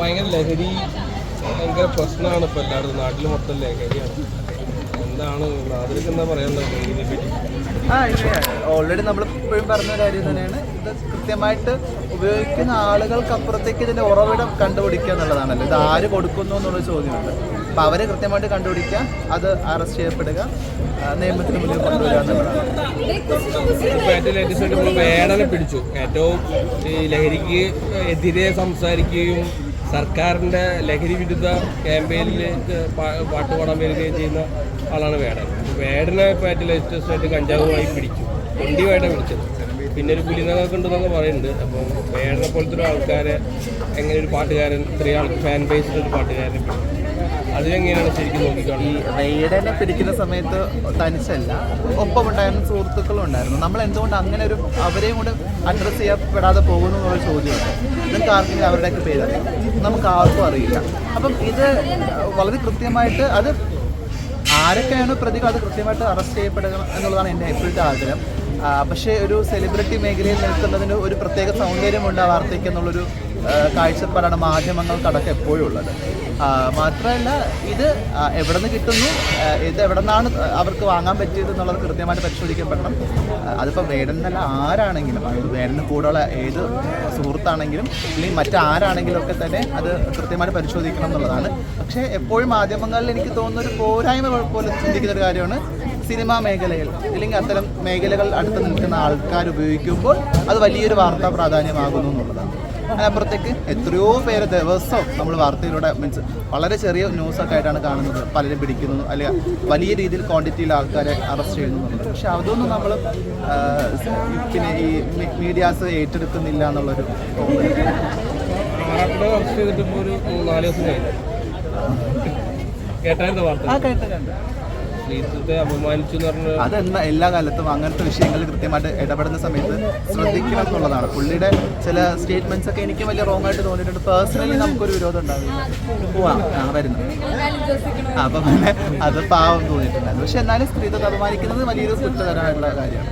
ഭയങ്കര ലഹരി ഭയങ്കര പ്രശ്നമാണ് ഇപ്പോൾ എല്ലായിടത്തും. നാട്ടിൽ മൊത്തം ലഹരിയാണ്. എന്താണ് നാട്ടിലേക്ക് എന്താ പറയാനുള്ളത്? ആ ഇല്ല ഓൾറെഡി നമ്മൾ ഇപ്പോഴും പറഞ്ഞ കാര്യം തന്നെയാണ്. ഇത് കൃത്യമായിട്ട് ഉപയോഗിക്കുന്ന ആളുകൾക്ക് അപ്പുറത്തേക്ക് ഇതിന്റെ ഉറവിടം കണ്ടുപിടിക്കുക എന്നുള്ളതാണല്ലോ. ഇത് ആര് കൊടുക്കുന്നു എന്നുള്ള ചോദ്യമുണ്ട്. അപ്പോൾ അവരെ കൃത്യമായിട്ട് കണ്ടുപിടിക്കുക അത് അറസ്റ്റ് ചെയ്യപ്പെടുക നിയമത്തിന് മുന്നിൽ കൊണ്ടുവരിക എന്നുള്ളതാണ്. പിടിച്ചു. ഏറ്റവും ഈ ലഹരിക്ക് എതിരെ സംസാരിക്കുകയും സർക്കാരിന്റെ ലഹരി വിരുദ്ധ ക്യാമ്പയിനിൽ പാട്ട് പാടാൻ വരികയും ചെയ്യുന്ന ആളാണ് വേടൻ. വേടനെ പാറ്റി ലേറ്റസ്റ്റ് ആയിട്ട് കഞ്ചാവുമായി പിടിച്ചു. കൊണ്ടിയുമായിട്ടാണ് പിടിച്ചത്. പിന്നെ ഒരു പുലിനകൊക്കെ ഉണ്ടെന്നൊക്കെ പറയുന്നുണ്ട്. അപ്പോൾ വേടനെ പോലത്തെ ഒരു ആൾക്കാരെ എങ്ങനെ ഒരു പാട്ടുകാരൻ ഇത്രയും ആൾക്ക് ഫാൻ ബേസ്ഡ് ഒരു പാട്ടുകാരനെ പിടിക്കും റെയ്ഡനെ പിടിക്കുന്ന സമയത്ത് തനിച്ചല്ല ഒപ്പം ഉണ്ടായിരുന്ന സുഹൃത്തുക്കളും ഉണ്ടായിരുന്നു. നമ്മൾ എന്തുകൊണ്ട് അങ്ങനെ ഒരു അവരെയും കൂടെ അഡ്രസ്സ് ചെയ്യപ്പെടാതെ പോകുന്നു എന്നുള്ള ചോദ്യമുണ്ട് നിങ്ങൾക്ക് ആർക്കെങ്കിലും അവരുടെയൊക്കെ പേര് നമുക്ക് ആർക്കും അറിയില്ല. അപ്പം ഇത് വളരെ കൃത്യമായിട്ട് അത് ആരൊക്കെയാണ് പ്രതികൾ അത് കൃത്യമായിട്ട് അറസ്റ്റ് ചെയ്യപ്പെടുക എന്നുള്ളതാണ് എന്റെ ഇപ്പോഴത്തെ ആഗ്രഹം. പക്ഷേ ഒരു സെലിബ്രിറ്റി മേഖലയിൽ നിൽക്കുന്നതിന് ഒരു പ്രത്യേക സൗന്ദര്യമുണ്ട് ആ വാർത്തയ്ക്ക് എന്നുള്ളൊരു കാഴ്ചപ്പാടാണ് മാധ്യമങ്ങൾക്കടക്കം എപ്പോഴും ഉള്ളത്. മാത്രമല്ല ഇത് എവിടെ നിന്ന് കിട്ടുന്നു? ഇത് എവിടെ നിന്നാണ് അവർക്ക് വാങ്ങാൻ പറ്റിയത് എന്നുള്ളത് കൃത്യമായിട്ട് പരിശോധിക്കപ്പെടണം അതിപ്പോൾ വേടനല്ല ആരാണെങ്കിലും വേടന് കൂടെയുള്ള ഏത് സുഹൃത്താണെങ്കിലും അല്ലെങ്കിൽ മറ്റാരാണെങ്കിലും ഒക്കെ തന്നെ അത് കൃത്യമായിട്ട് പരിശോധിക്കണം എന്നുള്ളതാണ്. പക്ഷേ എപ്പോഴും മാധ്യമങ്ങളിൽ എനിക്ക് തോന്നുന്ന ഒരു പോരായ്മ പോലെ ചിന്തിക്കുന്ന ഒരു കാര്യമാണ്. സിനിമാ മേഖലയിൽ അല്ലെങ്കിൽ അത്തരം മേഖലകൾ അടുത്ത് നിൽക്കുന്ന ആൾക്കാർ ഉപയോഗിക്കുമ്പോൾ അത് വലിയൊരു വാർത്താ പ്രാധാന്യമാകുന്നു എന്നുള്ളതാണ്. അതിനപ്പുറത്തേക്ക് എത്രയോ പേര് ദിവസവും നമ്മൾ വാർത്തയിലൂടെ മീൻസ് വളരെ ചെറിയ ന്യൂസൊക്കെ ആയിട്ടാണ് കാണുന്നത്. പലരും പിടിക്കുന്നു. അല്ലെങ്കിൽ വലിയ രീതിയിൽ ക്വാണ്ടിറ്റിയിൽ ആൾക്കാരെ അറസ്റ്റ് ചെയ്യുന്നുണ്ട്. പക്ഷെ അതൊന്നും നമ്മൾ പിന്നെ ഈ മീഡിയാസ് ഏറ്റെടുക്കുന്നില്ല എന്നുള്ളൊരു തോന്നൽ ആ വാർത്ത കേട്ട്. അതെന്ന എല്ലാ കാലത്തും അങ്ങനത്തെ വിഷയങ്ങളിൽ കൃത്യമായിട്ട് ഇടപെടുന്ന സമയത്ത് ശ്രദ്ധിക്കണം എന്നുള്ളതാണ്. പുള്ളിയുടെ ചില സ്റ്റേറ്റ്മെന്റ്സ് ഒക്കെ എനിക്ക് വലിയ റോങ് ആയിട്ട് തോന്നിയിട്ടുണ്ട്. പേഴ്സണലി നമുക്കൊരു വിരോധം ഉണ്ടാവില്ല. പോവാ ആ വരുന്നു. അപ്പൊ പിന്നെ അത് പാവം തോന്നിയിട്ടുണ്ടായിരുന്നു പക്ഷെ എന്നാലും സ്ത്രീത്വത്തെ അപമാനിക്കുന്നത് വലിയൊരു കുറ്റകരമായിട്ടുള്ള കാര്യമാണ്.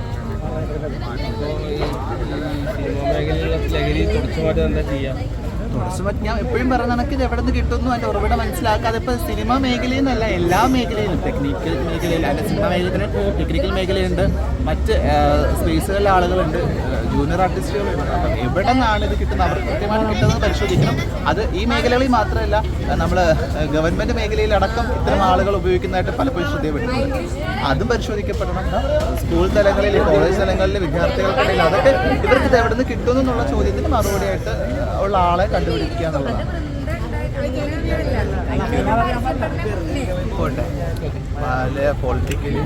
സിനിമാ മേഖലയിലുള്ള ലഹരി തുടച്ചു മാറ്റാൻ എന്താ ചെയ്യാം? മറ്റ് ഞാൻ എപ്പോഴും പറഞ്ഞ കണക്ക് ഇത് എവിടെ നിന്ന് കിട്ടുന്നു? അതിന്റെ ഉറവിടം മനസ്സിലാക്കാതെ ഇപ്പോൾ സിനിമ മേഖലയിൽ നിന്നല്ല എല്ലാ മേഖലയിലും. ടെക്നിക്കൽ മേഖലയിൽ അല്ല സിനിമ മേഖലയിൽ ടെക്നിക്കൽ മേഖലയുണ്ട് മറ്റ് സ്പേസുകളിലെ ആളുകളുണ്ട്. ജൂനിയർ ആർട്ടിസ്റ്റുകളുണ്ട് അപ്പം എവിടെ നിന്നാണ് ഇത് കിട്ടുന്നത്? അവർ കൃത്യമായിട്ട് കിട്ടുന്നത് പരിശോധിക്കണം. അത് ഈ മേഖലകളിൽ മാത്രമല്ല നമ്മൾ ഗവൺമെന്റ് മേഖലയിൽ അടക്കം ഇത്തരം ആളുകൾ ഉപയോഗിക്കുന്നതായിട്ട് പലപ്പോഴും ശ്രദ്ധയപ്പെട്ടിട്ടുണ്ട് അതും പരിശോധിക്കപ്പെടണം. സ്കൂൾ തലങ്ങളിൽ കോളേജ് തലങ്ങളിൽ വിദ്യാർത്ഥികൾക്കിടയിൽ അതൊക്കെ ഇവർക്ക് ഇത് എവിടെ നിന്ന് കിട്ടുന്നു എന്നുള്ള ചോദ്യത്തിന് മറുപടിയായിട്ട് ഉള്ള ആളെ കണ്ടുപിടിക്കുക എന്നുള്ളതാണ്. പോട്ടെ. പൊളിറ്റിക്കലി